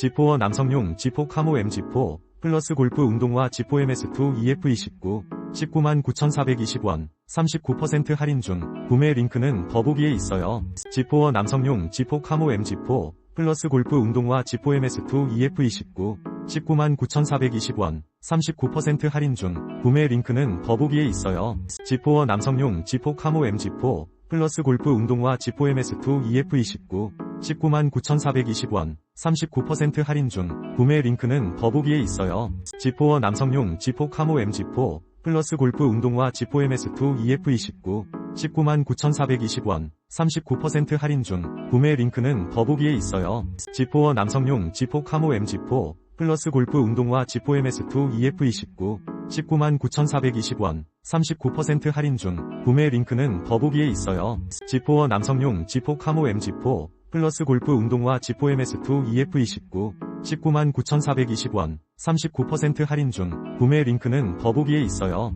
G4워 남성용 G4 카모 MG4 플러스 골프 운동화 G4 MS2 EF29 19만 9,420원 39% 할인 중 구매 링크는 더보기에 있어요. G4워 남성용 G4 카모 MG4 플러스 골프 운동화 G4 MS2 EF29 19만 9,420원 39% 할인 중 구매 링크는 더보기에 있어요. G4워 남성용 G4 카모 MG4 플러스 골프 운동화 G4 MS2 EF29 19만 9,420원 39% 할인 중 구매 링크는 더보기에 있어요. G4워 남성용 G4 카모 MG4 플러스 골프 운동화 G4 MS2 EF29 19만 9,420원 39% 할인 중 구매 링크는 더보기에 있어요. G4워 남성용 G4 카모 MG4 플러스 골프 운동화 G4 MS2 EF29 19만 9,420원 39% 할인 중 구매 링크는 더보기에 있어요. G4워 남성용 G4 카모 MG4 플러스 골프 운동화 G4 MS2 EF29 19만 9,420원 39% 할인 중 구매 링크는 더보기에 있어요.